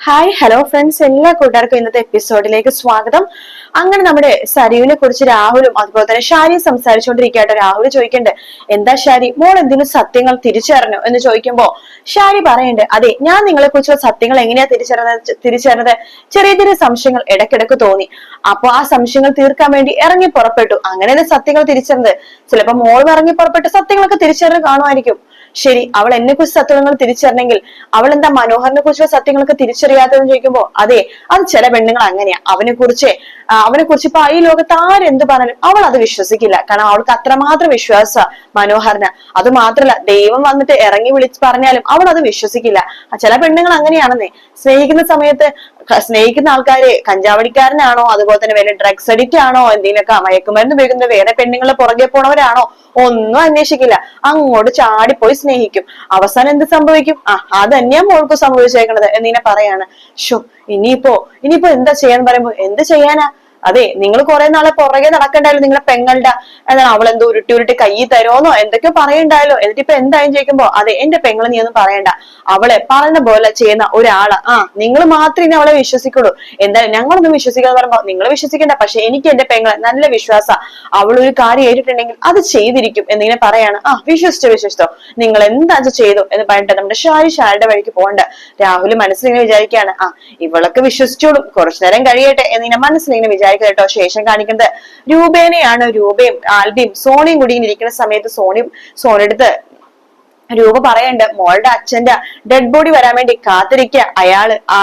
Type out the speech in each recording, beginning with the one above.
Hi hello friends എല്ലാ കൂട്ടുകാർക്കും ഇന്നത്തെ എപ്പിസോഡിലേക്ക് സ്വാഗതം. അങ്ങനെ നമ്മുടെ സരിവിനെ കുറിച്ച് രാഹുലും അതുപോലെ തന്നെ ഷാരിയും സംസാരിച്ചുകൊണ്ടിരിക്കട്ടെ രാഹുൽ ചോദിക്കണ്ട് എന്താ ഷാരി? മോൾ എന്തിനും സത്യങ്ങൾ തിരിച്ചറിഞ്ഞു? എന്ന് ചോദിക്കുമ്പോ ഷാരി പറയണ്ട് അതെ ഞാൻ നിങ്ങളെ കുറിച്ചുള്ള സത്യങ്ങൾ എങ്ങനെയാ തിരിച്ചറിഞ്ഞത് തിരിച്ചറിഞ്ഞത്? ചെറിയ ചെറിയ സംശയങ്ങൾ ഇടക്കിടക്ക് തോന്നി. അപ്പൊ ആ സംശയങ്ങൾ തീർക്കാൻ വേണ്ടി ഇറങ്ങി പുറപ്പെട്ടു. അങ്ങനെയല്ലേ സത്യങ്ങൾ തിരിച്ചറിഞ്ഞത്. ചിലപ്പോ മോൾ ഇറങ്ങി പുറപ്പെട്ട് സത്യങ്ങളൊക്കെ തിരിച്ചറിഞ്ഞ് കാണുമായിരിക്കും. ശരി അവൾ എന്നെ കുറിച്ച് സത്യങ്ങൾ തിരിച്ചറിഞ്ഞെങ്കിൽ അവൾ എന്താ മനോഹറിനെ കുറിച്ചുള്ള സത്യങ്ങളൊക്കെ തിരിച്ചറിയാത്തതെന്ന് ചോദിക്കുമ്പോ അതെ അത് ചില പെണ്ണുങ്ങൾ അങ്ങനെയാ. അവനെ കുറിച്ച് അവനെ കുറിച്ച് ഇപ്പൊ ഈ ലോകത്ത് ആരെന്ത് പറഞ്ഞാലും അവൾ അത് വിശ്വസിക്കില്ല. കാരണം അവൾക്ക് അത്രമാത്രം വിശ്വാസ മനോഹറിന്. അത് മാത്രല്ല ദൈവം വന്നിട്ട് ഇറങ്ങി വിളിച്ച് പറഞ്ഞാലും അവൾ അത് വിശ്വസിക്കില്ല. ചില പെണ്ണുങ്ങൾ അങ്ങനെയാണെന്നേ. സ്നേഹിക്കുന്ന സമയത്ത് സ്നേഹിക്കുന്ന ആൾക്കാര് കഞ്ചാവടിക്കാരനാണോ? അതുപോലെ തന്നെ വേറെ ഡ്രഗ്സ് അഡിക്റ്റ് ആണോ? എന്തെങ്കിലുമൊക്കെ മയക്കുമരുന്ന് ഉപയോഗിക്കുന്ന വേറെ പെണ്ണുങ്ങളെ പുറകെ പോണവരാണോ? ഒന്നും അന്വേഷിക്കില്ല. അങ്ങോട്ട് ചാടിപ്പോയി സ്നേഹിക്കും. അവസാനം എന്ത് സംഭവിക്കും? ആ അത് തന്നെയാ മോൾക്ക് സംഭവിച്ചേക്കണത്. എന്നിങ്ങനെ പറയാണ്. ഷോ ഇനിയിപ്പോ ഇനിയിപ്പോ എന്താ ചെയ്യാന്ന് പറയുമ്പോ എന്ത് ചെയ്യാനാ? അതെ നിങ്ങൾ കുറെ നാളെ പുറകെ നടക്കണ്ടായാലും നിങ്ങളെ പെങ്ങളുടെ എന്താണ് എന്തോ ഉരുട്ടി ഉരുട്ടി കൈ തരുമോന്നോ എന്തൊക്കെയോ പറയണ്ടായാലോ എന്നിട്ട് ഇപ്പൊ എന്തായാലും ചോദിക്കുമ്പോ അതെ എന്റെ പെങ്ങൾ നീ ഒന്നും പറയണ്ട. അവളെ പറഞ്ഞ പോലെ ചെയ്യുന്ന ഒരാൾ. ആ നിങ്ങൾ മാത്രമേ അവളെ വിശ്വസിക്കുള്ളൂ. എന്തായാലും ഞങ്ങളൊന്നും വിശ്വസിക്കാന്ന് പറയുമ്പോ നിങ്ങൾ വിശ്വസിക്കണ്ട പക്ഷെ എനിക്ക് എന്റെ പെങ്ങളെ നല്ല വിശ്വാസ. അവൾ ഒരു കാര്യം ഏറ്റിട്ടുണ്ടെങ്കിൽ അത് ചെയ്തിരിക്കും എന്നിങ്ങനെ പറയാണ്. ആ വിശ്വസിച്ചോ വിശ്വസിച്ചോ? നിങ്ങൾ എന്താ ചെയ്തു എന്ന് പറഞ്ഞിട്ട് നമ്മുടെ ഷാരി ഷാരുടെ വഴിക്ക് പോകണ്ട. രാഹുൽ മനസ്സിലിങ്ങനെ വിചാരിക്കുകയാണ്. ആ ഇവളൊക്കെ വിശ്വസിച്ചോളും കുറച്ചു നേരം കഴിയട്ടെ എന്നിങ്ങനെ മനസ്സിലിങ്ങനെ വിചാരിക്കുന്നത് കേട്ടോ. ശേഷം കാണിക്കുന്നത് രൂപേനെയാണ്. രൂപയും ആൽബിയും സോണിയും കൂടി ഇരിക്കുന്ന സമയത്ത് സോണി സോണെടുത്ത് രൂപ പറയണ്ട് മോളുടെ അച്ഛന്റെ ഡെഡ് ബോഡി വരാൻ വേണ്ടി കാത്തിരിക്കുക അയാൾ ആ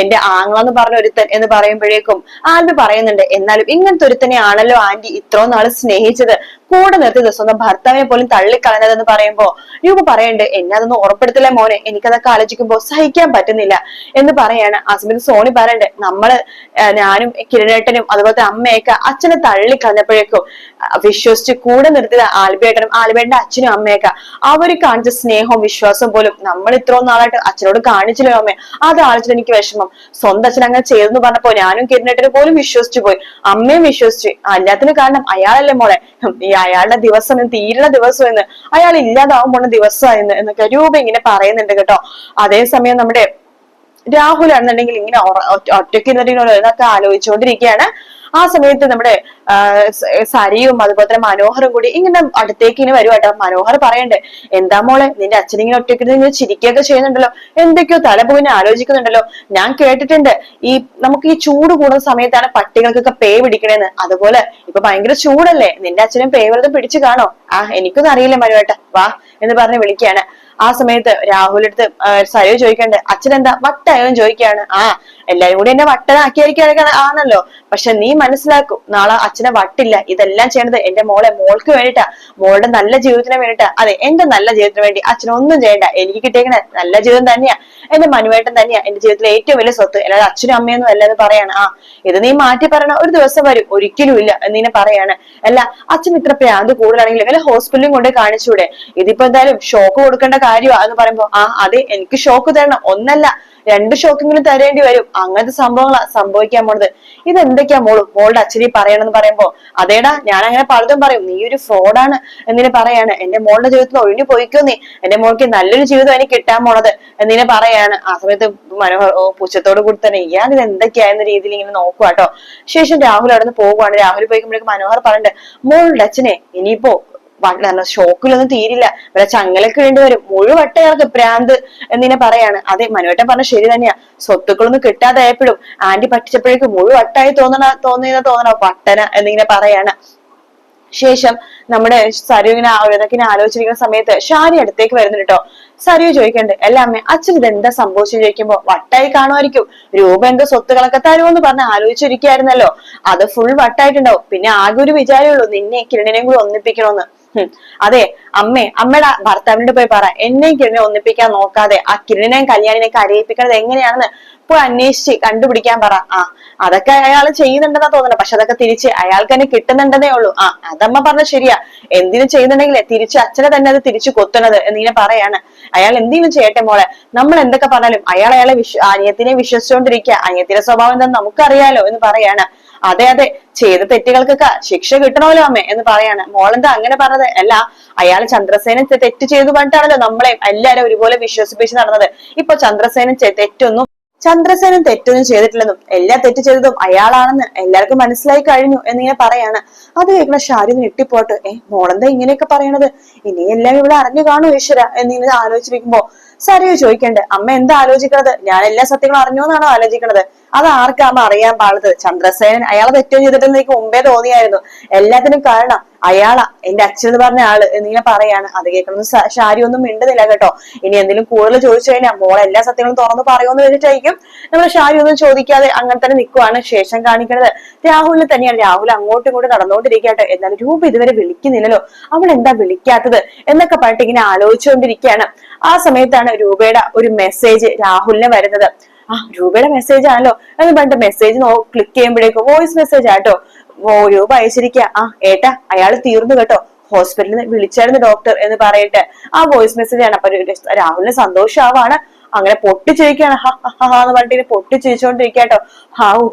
എന്റെ ആങ്ങളെന്ന് പറഞ്ഞ ഒരുത്തൻ എന്ന് പറയുമ്പോഴേക്കും ആൽബി പറയുന്നുണ്ട് എന്നാലും ഇങ്ങനത്തെ ഒരുത്തനെ ആണല്ലോ ആന്റി ഇത്രയും നാൾ സ്നേഹിച്ചത്. കൂടെ നിർത്തി സ്വന്തം ഭർത്താവിനെ പോലും തള്ളിക്കളഞ്ഞതെന്ന് പറയുമ്പോ രൂപ പറയണ്ട് എന്നെ അതൊന്നും ഉറപ്പെടുത്തില്ല മോനെ. എനിക്കതൊക്കെ ആലോചിക്കുമ്പോ സഹിക്കാൻ പറ്റുന്നില്ല. എന്ന് പറയാണ് ഹസ്ബൻഡ് സോണി പറയണ്ട്. നമ്മൾ ഞാനും കിരണേട്ടനും അതുപോലത്തെ അമ്മയൊക്കെ അച്ഛനെ തള്ളിക്കളഞ്ഞപ്പോഴേക്കും വിശ്വസിച്ച് കൂടെ നിർത്തിയത് ആൽബേട്ടനും ആൽബേട്ടന്റെ അച്ഛനും അമ്മയൊക്കെ. അവർ കാണിച്ച സ്നേഹവും വിശ്വാസവും പോലും നമ്മൾ ഇത്രയും നാളായിട്ട് അച്ഛനോട് കാണിച്ചില്ലോ അമ്മേ. അത് ആലോചിച്ചിട്ട് എനിക്ക് വിഷമം. സ്വന്തം അച്ഛൻ അങ്ങനെ ചെയ്തെന്ന് പറഞ്ഞപ്പോ ഞാനും കിരണേട്ടനും പോലും വിശ്വസിച്ചു പോയി. അമ്മയും വിശ്വസിച്ചു. എല്ലാത്തിനും കാരണം അയാളല്ലേ മോളെ. അയാളുടെ ദിവസം എന്ന് തീരുന്ന ദിവസം എന്ന് അയാൾ ഇല്ലാതാവും പോണ ദിവസമായിരുന്നു എന്നൊക്കെ രൂപ ഇങ്ങനെ പറയുന്നുണ്ട് കേട്ടോ. അതേസമയം നമ്മുടെ രാഹുൽ ആണെന്നുണ്ടെങ്കിൽ ഇങ്ങനെ ഒറ- ഒറ്റ- ഒറ്റയ്ക്ക് ഇരുന്നിട്ട് ഇതൊക്കെ ആലോചിച്ചുകൊണ്ടിരിക്കുകയാണ്. ആ സമയത്ത് നമ്മുടെ സരിയും അതുപോലെ തന്നെ മനോഹറും കൂടി ഇങ്ങനെ അടുത്തേക്ക് ഇങ്ങനെ വരുവാട്ടോ മനോഹർ പറയണ്ടേ എന്താ മോളെ നിന്റെ അച്ഛൻ ഇങ്ങനെ ഒറ്റയ്ക്ക് ഇങ്ങനെ ചിരിക്കുകയൊക്കെ ചെയ്യുന്നുണ്ടല്ലോ. എന്തൊക്കെയോ തലപോയിനെ ആലോചിക്കുന്നുണ്ടല്ലോ. ഞാൻ കേട്ടിട്ടുണ്ട് ഈ നമുക്ക് ഈ ചൂട് കൂടുന്ന സമയത്താണ് പട്ടികൾക്കൊക്കെ പേ പിടിക്കണേന്ന്. അതുപോലെ ഇപ്പൊ ഭയങ്കര ചൂടല്ലേ? നിന്റെ അച്ഛനും പേ വെറുതെ പിടിച്ചു കാണോ? ആ എനിക്കൊന്നും അറിയില്ല മരുവേട്ട വാ എന്ന് പറഞ്ഞ് വിളിക്കുകയാണ്. ആ സമയത്ത് രാഹുലിന്റെ അടുത്ത് സരയു ചോദിക്കണ്ട് അച്ഛൻ എന്താ വട്ടായോന്ന് ചോദിക്കുകയാണ്. ആ എല്ലാരും കൂടി എന്നെ വട്ടനാക്കിയായിരിക്കും ആണല്ലോ. പക്ഷെ നീ മനസ്സിലാക്കും നാളെ അച്ഛനെ വട്ടില്ല. ഇതെല്ലാം ചെയ്യണത് എന്റെ മോളെ മോൾക്ക് വേണ്ടിട്ടാ മോളുടെ നല്ല ജീവിതത്തിന് വേണ്ടിട്ടാ അതെ എന്റെ നല്ല ജീവിതത്തിന് വേണ്ടി അച്ഛനൊന്നും ചെയ്യണ്ട. എനിക്ക് കിട്ടിയേക്കണ നല്ല ജീവിതം തന്നെയാ. എന്റെ മനുവേട്ടൻ തന്നെയാ. എന്റെ ജീവിതത്തിലെ ഏറ്റവും വലിയ സ്വത്ത്. അല്ലാതെ അച്ഛനും അമ്മയൊന്നും അല്ലാതെ പറയാണ് ആ ഇത് നീ മാറ്റി പറയണ ഒരു ദിവസം വരും. ഒരിക്കലും ഇല്ല. എന്നിനെ പറയാണ്. അല്ല അച്ഛൻ ഇത്ര പ്രാന്ത് കൂടുതലാണെങ്കിലും വല്ല ഹോസ്പിറ്റലും കൊണ്ട് കാണിച്ചൂടെ? ഇതിപ്പോ എന്തായാലും ഷോക്ക് കൊടുക്കേണ്ട കാര്യമാ എന്ന് പറയുമ്പോ ആ അതെ എനിക്ക് ഷോക്ക് തരണം. ഒന്നല്ല രണ്ട് ഷോക്കെങ്കിലും തരേണ്ടി വരും. അങ്ങനത്തെ സംഭവങ്ങളാ സംഭവിക്കാൻ പോണത്. ഇത് എന്തൊക്കെയാ മോൾ? മോളുടെ അച്ഛനെ പറയണെന്ന് പറയുമ്പോ അതേടാ ഞാൻ അങ്ങനെ പലതും പറയും. നീ ഒരു ഫ്രോഡാണ് എന്നിനെ പറയാണ്. എന്റെ മോളുടെ ജീവിതത്തിൽ ഒഴിഞ്ഞു പോയിക്കോ നീ. എന്റെ മോൾക്ക് നല്ലൊരു ജീവിതം എനിക്ക് കിട്ടാൻ പോണത് എന്നിനെ പറയാണ്. ആ സമയത്ത് മനോഹർ പുച്ഛത്തോട് കൂടി തന്നെ ഇയാൾ ഇത് എന്തൊക്കെയായെന്ന രീതിയിൽ ഇങ്ങനെ നോക്കുക കേട്ടോ ശേഷം രാഹുൽ അവിടെ നിന്ന് പോകുവാണ് രാഹുൽ പോയിക്കുമ്പോഴേക്കും മനോഹർ പറഞ്ഞിട്ട് മോളുടെ അച്ഛനെ ഇനിയിപ്പോ ഷോക്കിലൊന്നും തീരില്ല. ഇവിടെ ചങ്ങലൊക്കെ വേണ്ടി വരും. മുഴുവട്ട അയാൾക്ക് ഭ്രാന്ത് എന്നിനെ പറയാണ്. അതെ മനുവേട്ടൻ പറഞ്ഞ ശരി തന്നെയാ. സ്വത്തുക്കളൊന്നും കിട്ടാതായപ്പോഴും ആന്റി പറ്റിച്ചപ്പോഴേക്കും മുഴുവട്ടായി തോന്നണ തോന്നിയെന്ന് തോന്നണ പട്ടന എന്നിങ്ങനെ പറയാണ്. ശേഷം നമ്മുടെ സരു ഇങ്ങനെ ഇതൊക്കെ ആലോചിച്ചിരിക്കുന്ന സമയത്ത് ഷാരി അടുത്തേക്ക് വരുന്നുണ്ട് കേട്ടോ. സരു ചോദിക്കണ്ട് അല്ല അമ്മ അച്ഛൻ ഇത് എന്താ സംഭവിച്ചു ചോദിക്കുമ്പോ വട്ടായി കാണുമായിരിക്കും. രൂപ എന്തോ സ്വത്തുകളൊക്കെ തരുമെന്ന് പറഞ്ഞ് ആലോചിച്ചിരിക്കായിരുന്നല്ലോ അത് ഫുൾ വട്ടായിട്ടുണ്ടാവും. പിന്നെ ആകെ ഒരു വിചാരമുള്ളൂ നിന്നെ കിരണിനെയും കൂടി ഒന്നിപ്പിക്കണമെന്ന് ഹും. അതെ അമ്മേ അമ്മയുടെ ഭർത്താവിനോട് പോയി പറ. എന്നെയും കിരണിനെ ഒന്നിപ്പിക്കാൻ നോക്കാതെ ആ കിരണിനെയും കല്യാണിനെയും കരയിപ്പിക്കണത് എങ്ങനെയാണെന്ന് പോയി അന്വേഷിച്ച് കണ്ടുപിടിക്കാൻ പറ. ആ അതൊക്കെ അയാൾ ചെയ്യുന്നുണ്ടെന്നാ തോന്നണം പക്ഷെ അതൊക്കെ തിരിച്ച് അയാൾക്ക് തന്നെ കിട്ടുന്നുണ്ടെന്നേ ഉള്ളൂ. ആ അതമ്മ പറഞ്ഞ ശരിയാ. എന്തിനും ചെയ്യുന്നുണ്ടെങ്കിലേ തിരിച്ച് അച്ഛനെ തന്നെ അത് തിരിച്ചു കൊത്തുന്നത് എന്നിങ്ങനെ പറയാണ്. അയാൾ എന്തെങ്കിലും ചെയ്യട്ടെ മോളെ. നമ്മൾ എന്തൊക്കെ പറഞ്ഞാലും അയാൾ അയാളെ വിശ്വ അനിയത്തിനെ വിശ്വസിച്ചുകൊണ്ടിരിക്കുക. അനിയത്തിന്റെ സ്വഭാവം എന്താണെന്ന് നമുക്കറിയാലോ എന്ന് പറയാണ്. അതെ അതെ ചെയ്ത തെറ്റുകൾക്കൊക്കെ ശിക്ഷ കിട്ടണമല്ലോ അമ്മേ എന്ന് പറയാണ്. മോളെന്താ അങ്ങനെ പറഞ്ഞത്? അല്ല അയാൾ ചന്ദ്രസേനൻ തെറ്റ് ചെയ്തു പറഞ്ഞിട്ടാണല്ലോ നമ്മളെ എല്ലാരും ഒരുപോലെ വിശ്വസിപ്പിച്ച് നടന്നത്. ഇപ്പൊ ചന്ദ്രസേനൻ തെറ്റൊന്നും ചന്ദ്രസേനൻ തെറ്റൊന്നും ചെയ്തിട്ടില്ലെന്നും എല്ലാ തെറ്റ് ചെയ്തതും അയാളാണെന്ന് എല്ലാവർക്കും മനസ്സിലായി കഴിഞ്ഞു എന്നിങ്ങനെ പറയാണ്. അത് കേൾക്കുന്ന ഷാരി ഞെട്ടിപ്പോട്ട്. ഏ മോളെന്താ ഇങ്ങനെയൊക്കെ പറയണത്? ഇനിയെല്ലാം ഇവിടെ അറിഞ്ഞു കാണൂ ഈശ്വര എന്നിങ്ങനെ ആലോചിച്ചിരിക്കുമ്പോ സരിയോ ചോദിക്കണ്ട് അമ്മ എന്താ ആലോചിക്കണത്? ഞാൻ എല്ലാ സത്യങ്ങളും അറിഞ്ഞു എന്നാണോ ആലോചിക്കണത്? അത് ആർക്കാമ അറിയാൻ പാടുന്നത്? ചന്ദ്രസേനൻ അയാളെ തെറ്റോ ചെയ്തിട്ടെന്ന് എനിക്ക് മുമ്പേ തോന്നിയായിരുന്നു. എല്ലാത്തിനും കാരണം അയാളാ എന്റെ അച്ഛൻ എന്ന് പറഞ്ഞ ആൾ എന്നിങ്ങനെ പറയാണ്. അത് കേൾക്കണം ഷാരി ഒന്നും മിണ്ടുന്നില്ല കേട്ടോ. ഇനി എന്തെങ്കിലും കൂടുതൽ ചോദിച്ചു കഴിഞ്ഞാൽ മോൾ എല്ലാ സത്യങ്ങളും തുറന്നു പറയുമെന്ന് വെച്ചിട്ടായിരിക്കും നമ്മൾ ഷാരി ഒന്നും ചോദിക്കാതെ അങ്ങനെ തന്നെ നിൽക്കുവാണ് ശേഷം കാണിക്കുന്നത് രാഹുലിന് തന്നെയാണ്. രാഹുൽ അങ്ങോട്ടും ഇങ്ങോട്ടും നടന്നുകൊണ്ടിരിക്കട്ടെ എന്നാലും രൂപ ഇതുവരെ വിളിക്കുന്നില്ലല്ലോ. അവൾ എന്താ വിളിക്കാത്തത്? എന്നൊക്കെ പറഞ്ഞിട്ട് ഇങ്ങനെ ആലോചിച്ചുകൊണ്ടിരിക്കുകയാണ്. ആ സമയത്താണ് രൂപയുടെ ഒരു മെസ്സേജ് രാഹുലിന് വരുന്നത്. ആ രൂപയുടെ മെസ്സേജ് ആണല്ലോ. എന്ന് പറഞ്ഞിട്ട് മെസ്സേജ് ക്ലിക്ക് ചെയ്യുമ്പോഴേക്കും വോയിസ് മെസ്സേജ് ആട്ടോ ഓ രൂപ അയച്ചിരിക്കുക ആ ഏട്ടാ അയാൾ തീർന്നു കേട്ടോ. ഹോസ്പിറ്റലിൽ നിന്ന് വിളിച്ചായിരുന്നു ഡോക്ടർ എന്ന് പറയട്ടെ. ആ വോയിസ് മെസ്സേജ് ആണ്. അപ്പൊ രാഹുലിന് സന്തോഷാവാണ്. അങ്ങനെ പൊട്ടിച്ചിരിക്കുകയാണ്. ഹ ഹ ഹ ഹ എന്ന് പറഞ്ഞിട്ട് പൊട്ടിച്ചിരിച്ചോണ്ടിരിക്കട്ടോ പൊട്ടിച്ചിരിച്ചോണ്ടിരിക്കാട്ടോ ഹാവു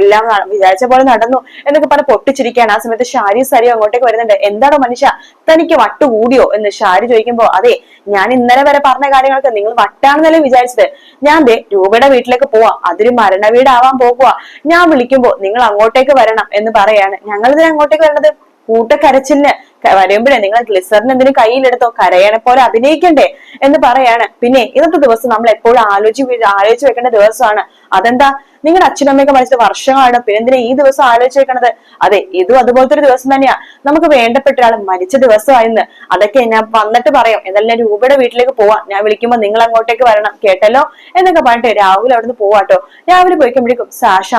എല്ലാം വിചാരിച്ച പോലെ നടന്നു എന്നൊക്കെ പറഞ്ഞ് പൊട്ടിച്ചിരിക്കുകയാണ്. ആ സമയത്ത് ഷാരി സരിയോ അങ്ങോട്ടേക്ക് വരുന്നുണ്ട്. എന്താണോ മനുഷ്യ തനിക്ക് വട്ട് കൂടിയോ എന്ന് ഷാരി ചോദിക്കുമ്പോ അതെ ഞാൻ ഇന്നലെ വരെ പറഞ്ഞ കാര്യങ്ങളൊക്കെ നിങ്ങൾ വട്ടാണെന്നല്ലേ വിചാരിച്ചത്. ഞാൻ ദേ രൂപയുടെ വീട്ടിലേക്ക് പോവാ. അതൊരു മരണ വീടാവാൻ പോകുക ഞാൻ വിളിക്കുമ്പോ നിങ്ങൾ അങ്ങോട്ടേക്ക് വരണം എന്ന് പറയാണ്. ഞങ്ങൾ ഇതിന് അങ്ങോട്ടേക്ക് വരണത്? കൂട്ടക്കരച്ചിലിന്. വരുമ്പോഴേ നിങ്ങൾ ഗ്ലിസറിന് എന്തിനും കയ്യിലെടുത്തോ കരയണെ പോലെ അഭിനയിക്കണ്ടേ എന്ന് പറയാണ്. പിന്നെ ഇന്നത്തെ ദിവസം നമ്മൾ എപ്പോഴും ആലോചിച്ച് ആലോചിച്ച് വെക്കേണ്ട ദിവസമാണ്. അതെന്താ? നിങ്ങളുടെ അച്ഛനമ്മയൊക്കെ മരിച്ച വർഷങ്ങളാണ്. പിന്നെ എന്തിനാ ഈ ദിവസം ആലോചിച്ചേക്കണത്? അതെ ഇതും അതുപോലത്തെ ഒരു ദിവസം തന്നെയാ. നമുക്ക് വേണ്ടപ്പെട്ട ഒരാൾ മരിച്ച ദിവസമായിരുന്നു അതൊക്കെ ഞാൻ വന്നിട്ട് പറയാം. എന്നാലും ഞാൻ രൂപയുടെ വീട്ടിലേക്ക് പോവാം. ഞാൻ വിളിക്കുമ്പോൾ നിങ്ങൾ അങ്ങോട്ടേക്ക് വരണം. കേട്ടല്ലോ? എന്നൊക്കെ പറഞ്ഞിട്ട് രാഹുൽ അവിടുന്ന് പോവാട്ടോ രാവിലെ പോയിക്കുമ്പോഴേക്കും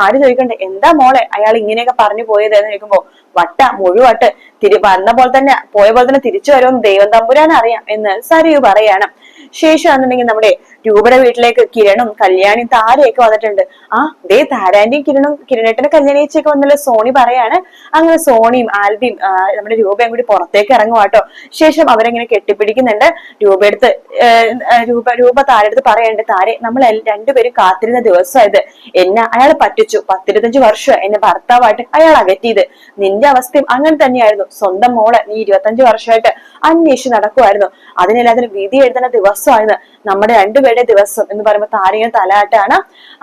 ആര് ചോദിക്കണ്ടേ എന്താ മോളെ? അയാൾ ഇങ്ങനെയൊക്കെ പറഞ്ഞു പോയത് എന്ന് ചോദിക്കുമ്പോ വട്ട മുഴുവട്ട്. തിരി വന്ന പോലെ തന്നെ പോയ പോലെ തന്നെ തിരിച്ചു വരുമെന്ന് ദൈവം തമ്പുരാൻ അറിയാം എന്ന് സരിയു പറയാണ്. ശേഷം ആണെന്നുണ്ടെങ്കിൽ നമ്മുടെ രൂപയുടെ വീട്ടിലേക്ക് കിരണും കല്യാണി താരയൊക്കെ വന്നിട്ടുണ്ട്. ആ ദേ താരാന്റെയും കിരണും കിരണേട്ടന്റെ കല്യാണിച്ചൊക്കെ വന്നല്ലോ സോണി പറയാണ്. അങ്ങനെ സോണിയും ആൽബിയും നമ്മുടെ രൂപയും കൂടി പുറത്തേക്ക് ഇറങ്ങുവാട്ടോ ശേഷം അവരെങ്ങനെ കെട്ടിപ്പിടിക്കുന്നുണ്ട്. രൂപയെടുത്ത് രൂപ രൂപ താരെടുത്ത് പറയണ്ട് താരെ നമ്മൾ രണ്ടുപേരും കാത്തിരുന്ന ദിവസമായത്. എന്നെ അയാൾ പറ്റിച്ചു. പത്തിരുപത്തഞ്ച് വർഷം എന്നെ ഭർത്താവായിട്ട് അയാൾ അകറ്റിയത് നിന്റെ അവസ്ഥയും അങ്ങനെ തന്നെയായിരുന്നു. സ്വന്തം മോളെ നീ ഇരുപത്തഞ്ച് വർഷമായിട്ട് അന്വേഷിച്ച് നടക്കുമായിരുന്നു അതിനെല്ലാത്തിനും വിധി എഴുതുന്ന ദിവസമായിരുന്നു. നമ്മുടെ രണ്ടുപേരുടെ ദിവസം എന്ന് പറയുമ്പോൾ താരങ്ങൾ തലാട്ടാണ്.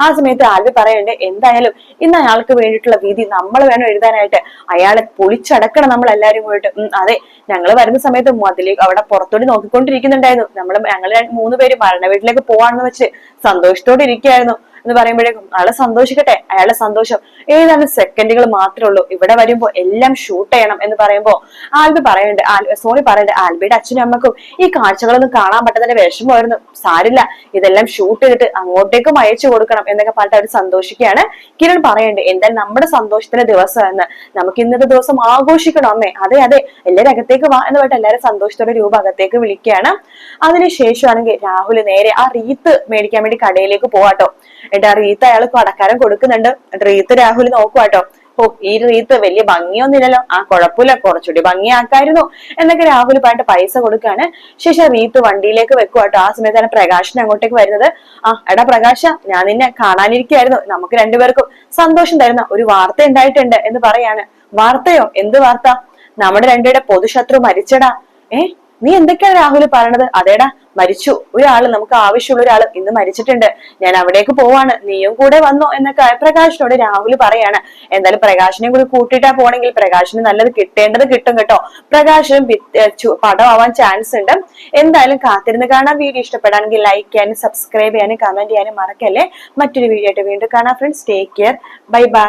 ആ സമയത്ത് ആൽവി പറയണ്ടേ എന്തായാലും ഇന്ന് അയാൾക്ക് വേണ്ടിയിട്ടുള്ള വിധി നമ്മൾ വേണം എഴുതാനായിട്ട്. അയാളെ പൊളിച്ചടക്കണം നമ്മൾ എല്ലാവരും പോയിട്ട് അതെ ഞങ്ങൾ വരുന്ന സമയത്ത് മതിലേക്ക് അവിടെ പുറത്തോട്ട് നോക്കിക്കൊണ്ടിരിക്കുന്നുണ്ടായിരുന്നു. നമ്മൾ ഞങ്ങൾ മൂന്ന് പേര് മരണ വീട്ടിലേക്ക് പോവാണെന്ന് വെച്ച് സന്തോഷത്തോടെ ഇരിക്കുകയായിരുന്നു. എന്ന് പറയുമ്പോഴേക്കും അയാളെ സന്തോഷിക്കട്ടെ അയാളെ സന്തോഷം. ഏതാനും സെക്കൻഡുകൾ മാത്രമേ ഉള്ളൂ. ഇവിടെ വരുമ്പോ എല്ലാം ഷൂട്ട് ചെയ്യണം എന്ന് പറയുമ്പോ ആൽബി പറയണ്ട് സോണി പറയണ്ട് ആൽബിയുടെ അച്ഛനും അമ്മക്കും ഈ കാഴ്ചകളൊന്നും കാണാൻ പറ്റാത്തതിന്റെ വിഷമമായിരുന്നു സാരില്ല ഇതെല്ലാം ഷൂട്ട് ചെയ്തിട്ട് അങ്ങോട്ടേക്കും അയച്ചു കൊടുക്കണം എന്നൊക്കെ പറഞ്ഞിട്ട് അവർ സന്തോഷിക്കുകയാണ്. കിരൺ പറയണ്ട് എന്തായാലും നമ്മുടെ സന്തോഷത്തിന്റെ ദിവസം എന്ന്? നമുക്ക് ഇന്നത്തെ ദിവസം ആഘോഷിക്കണം അമ്മേ. അതെ അതെ എല്ലാവരും അകത്തേക്ക് വാ എന്ന് പറഞ്ഞിട്ട് എല്ലാവരും സന്തോഷത്തോടെ രൂപ അകത്തേക്ക് വിളിക്കുകയാണ്. അതിനുശേഷമാണെങ്കിൽ രാഹുൽ നേരെ ആ റീത്ത് മേടിക്കാൻ വേണ്ടി കടയിലേക്ക് പോവാട്ടോ. എന്നിട്ട് ആ റീത്ത് അയാൾ കടക്കാരൻ കൊടുക്കുന്നുണ്ട്. റീത്ത് രാഹുൽ നോക്കുവാട്ടോ. ഓ ഈ റീത്ത് വലിയ ഭംഗിയൊന്നുമില്ലല്ലോ. ആ കുഴപ്പമില്ല കുറച്ചുകൂടി ഭംഗിയാക്കായിരുന്നു. എന്നൊക്കെ രാഹുൽ പറഞ്ഞിട്ട് പൈസ കൊടുക്കാണ്. ശേഷം റീത്ത് വണ്ടിയിലേക്ക് വെക്കുവാട്ടോ. ആ സമയത്താണ് പ്രകാശൻ അങ്ങോട്ടേക്ക് വരുന്നത്. ആ എടാ പ്രകാശ ഞാൻ നിന്നെ കാണാനിരിക്കുകയായിരുന്നു. നമുക്ക് രണ്ടുപേർക്കും സന്തോഷം തരുന്ന ഒരു വാർത്ത ഉണ്ടായിട്ടുണ്ട് എന്ന് പറയാണ്. വാർത്തയോ? എന്ത് വാർത്ത? നമ്മുടെ രണ്ടുപേരുടെ പൊതുശത്രു മരിച്ചടാ. ഏ? നീ എന്തൊക്കെയാണ് രാഹുൽ പറയണത്? അതേടാ മരിച്ചു. ഒരാൾ നമുക്ക് ആവശ്യമുള്ള ഒരാൾ ഇന്ന് മരിച്ചിട്ടുണ്ട്. ഞാൻ അവിടേക്ക് പോവാണ്. നീയും കൂടെ വന്നോ എന്നൊക്കെ പ്രകാശിനോട് രാഹുൽ പറയാണ്. എന്തായാലും പ്രകാശിനെ കൂടി കൂട്ടിയിട്ടാ പോണെങ്കിൽ പ്രകാശിന് നല്ലത് കിട്ടേണ്ടത് കിട്ടും കേട്ടോ. പ്രകാശനും പടമാവാൻ ചാൻസ് ഉണ്ട്. എന്തായാലും കാത്തിരുന്ന് കാണാൻ വീഡിയോ ഇഷ്ടപ്പെടാണെങ്കിൽ ലൈക്ക് ചെയ്യാനും സബ്സ്ക്രൈബ് ചെയ്യാനും കമന്റ് ചെയ്യാനും മറക്കല്ലേ? മറ്റൊരു വീഡിയോ ആയിട്ട് വീണ്ടും കാണാം friends take care bye bye